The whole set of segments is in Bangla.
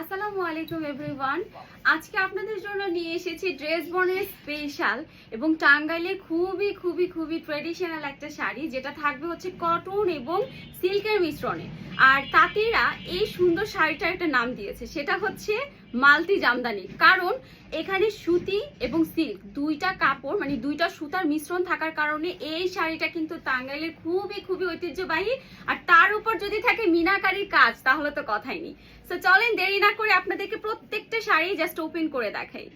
আসসালামু আলাইকুম এভরিওয়ান আজকে আপনাদের জন্য নিয়ে এসেছি ড্রেস বনের স্পেশাল এবং টাঙ্গাইলে খুবই খুবই খুবই ট্রেডিশনাল একটা শাড়ি, যেটা থাকবে হচ্ছে কটন এবং সিল্কের মিশ্রণে। আর তাঁতিরা এই সুন্দর শাড়িটার একটা নাম দিয়েছে, সেটা হচ্ছে মালতি জামদানি। কারণ এখানে সুতি এবং সিল্ক দুইটা কাপড় মানে দুইটা সুতার মিশ্রণ থাকার কারণে এই শাড়িটা কিন্তু টাঙ্গাইলের খুবই খুবই ঐতিহ্যবাহী। আর তার উপর যদি থাকে মিনাকারির কাজ, তাহলে তো কথাই নেই। তো চলেন দেরি না করে আপনাদেরকে প্রত্যেকটা শাড়ি জাস্ট ওপেন করে দেখাই।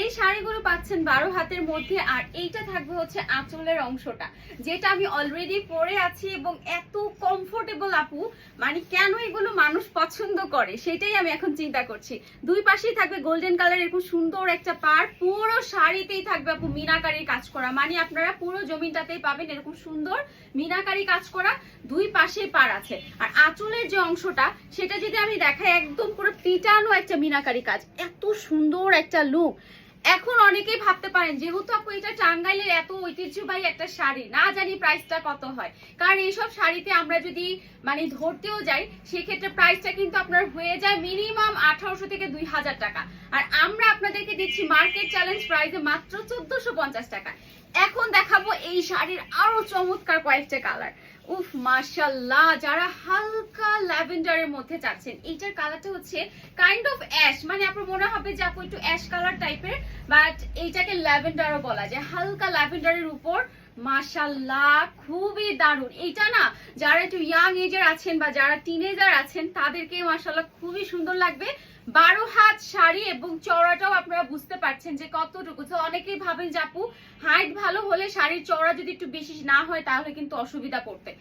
এই শাড়িগুলো পাচ্ছেন বারো হাতের মধ্যে, আর এইটা থাকবে হচ্ছে আঁচলের অংশটা, যেটা আমি অলরেডি পরে আছি এবং এত কমফোর্টেবল আপু মানে কেন এগুলো মানুষ পছন্দ করে, সেটাই আমি এখন চিন্তা করছি। দুই পাশেই থাকবে গোল্ডেন কালার এরকম সুন্দর একটা পার পুরো শাড়িতেই থাকবে আপু মিনাকারির কাজ করা মানে আপনারা পুরো জমিটাতেই পাবেন এরকম সুন্দর মিনাকারি কাজ করা, দুই পাশে পার আছে। আর আঁচলের যে অংশটা, সেটা যদি আমি দেখাই, একদম পুরো পিটানো একটা মিনাকারি কাজ, এত সুন্দর একটা লুক এখন অনেকেই ভাবতে পারেন, যেহেতু আপু এটা টাঙ্গাইলের এত ঐতিহ্যবাহী একটা শাড়ি, না জানি প্রাইসটা কত হয়। কারণ এইসব শাড়িতে আমরা যদি মানে ধরতেও যাই, সেক্ষেত্রে প্রাইসটা কিন্তু আপনার হয়ে যায় মিনিমাম আঠারোশো থেকে দুই হাজার টাকা। আর আমরা আপনাদেরকে দিচ্ছি মার্কেট চ্যালেঞ্জ প্রাইসে মাত্র চোদ্দশো পঞ্চাশ টাকা। এখন দেখাবো এই শাড়ির আরও চমৎকার কয়েকটা কালার উফ মাশাল্লাহ যারা হালকা ল্যাভেন্ডারের মধ্যে চাচ্ছেন এইটার কালারটা হচ্ছে কাইন্ড অফ অ্যাশ মানে আপনার মনে হবে যে আপু একটু অ্যাশ কালার টাইপের বাট এইটাকে ল্যাভেন্ডারও বলা যায়, হালকা ল্যাভেন্ডারের উপর মাশাল্লাহ খুবই দারুণ। এইটা না, যারা একটু ইয়াং এজের আছেন বা যারা টিনেজার আছেন, তাদেরকে মাশাল্লাহ খুবই সুন্দর লাগবে। বারো শাড়ি এবং চওড়াটাও আপনারা বুঝতে পারছেন যে কতটুকু। তো অনেকেই ভাবেন যে আপু হাইট ভালো হলে শাড়ির চওড়া যদি একটু বেশি না হয় তাহলে কিন্তু অসুবিধা পড়তে।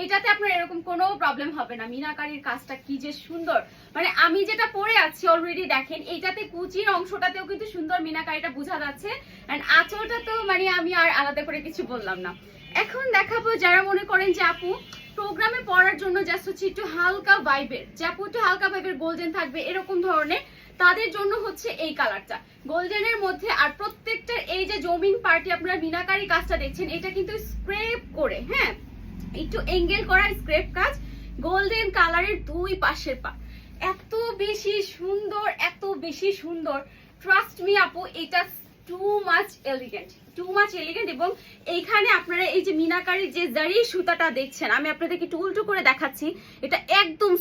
এইটাতে আপনার এরকম কোনো প্রবলেম হবে না। মিনাকারির কাজটা কি যে সুন্দর। মানে আমি যেটা পরে আছি অলরেডি দেখেন, এইটাতে কুচির অংশটাতেও কিন্তু সুন্দর মিনাকারিটা বোঝা যাচ্ছে। এন্ড আঁচলটাতেও মানে আমি আর আলাদা করে কিছু বললাম না। এখন দেখাবো যারা মনে করেন যে আপু প্রোগ্রামে পড়ার জন্য জাস্ট হচ্ছে একটু হালকা ভাইবের যে একটু হালকা ভাইবের গোল্ডেন থাকবে, এরকম ধরনের। তাদের জন্য হচ্ছে এই কালারটা গোল্ডেনের মধ্যে আর প্রত্যেকটা এই যে জমিন পার্টি আপনারা মিনাকারি কাজটা দেখছেন, এটা কিন্তু স্ক্রেপ করে হ্যাঁ? একটু এঙ্গেল করা স্ক্রেপ কাজ গোল্ডেন কালারের দুই পাশের পা এত বেশি সুন্দর, এত বেশি সুন্দর। ট্রাস্ট মি আপু, এটা too much elegant too much elegant এবং এইখানে আপনারা এই যে যে সুতাটা দেখছেন, আমি আপনাদেরকে করে দেখাচ্ছি, এটা একদম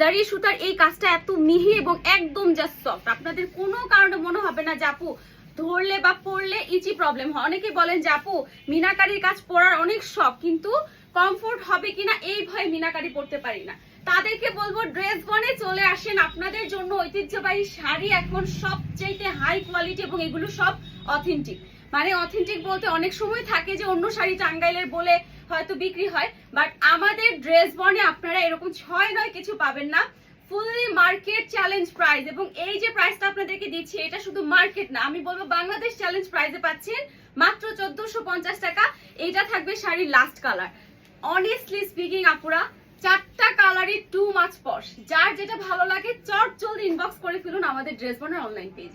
জারি সুতার এই কাজটা এত মিহি এবং একদম আপনাদের কোনো কারণে মনে হবে না যে ধরলে বা পড়লে ইচি প্রবলেম হয়। অনেকে বলেন যে মিনাকারির কাজ পরার অনেক শখ, কিন্তু কমফোর্ট হবে কিনা, এই ভয়ে মিনাকারি পড়তে পারি না। তাদেরকে বলব ড্রেস বনে চলে আসেন। আপনাদের জন্য ঐতিহ্যবাহী শাড়ি এখন সবচেয়ে হাই কোয়ালিটি এবং এগুলো সব অথেন্টিক মানে অথেন্টিক বলতে অনেক সময় থাকে যে অন্য শাড়ি টাঙ্গাইলের বলে হয়তো বিক্রি হয় বাট আমাদের ড্রেস বনে আপনারা এরকম ছয় নয় কিছু পাবেন না। ফুললি মার্কেট চ্যালেঞ্জ প্রাইস এবং এই যে প্রাইসটা আপনাদেরকে দিচ্ছি, এটা শুধু মার্কেট না, আমি বলব বাংলাদেশ চ্যালেঞ্জ প্রাইসে পাচ্ছেন মাত্র চোদ্দশো টাকা। এটা থাকবে শাড়ির লাস্ট কালার অনেস্টলি স্পিকিং আপুরা চারটা কালারই টু মাছ পশ যার যেটা ভালো লাগে চট জলদি ইনবক্স করে ফেলুন আমাদের ড্রেস বনের অনলাইন পেজে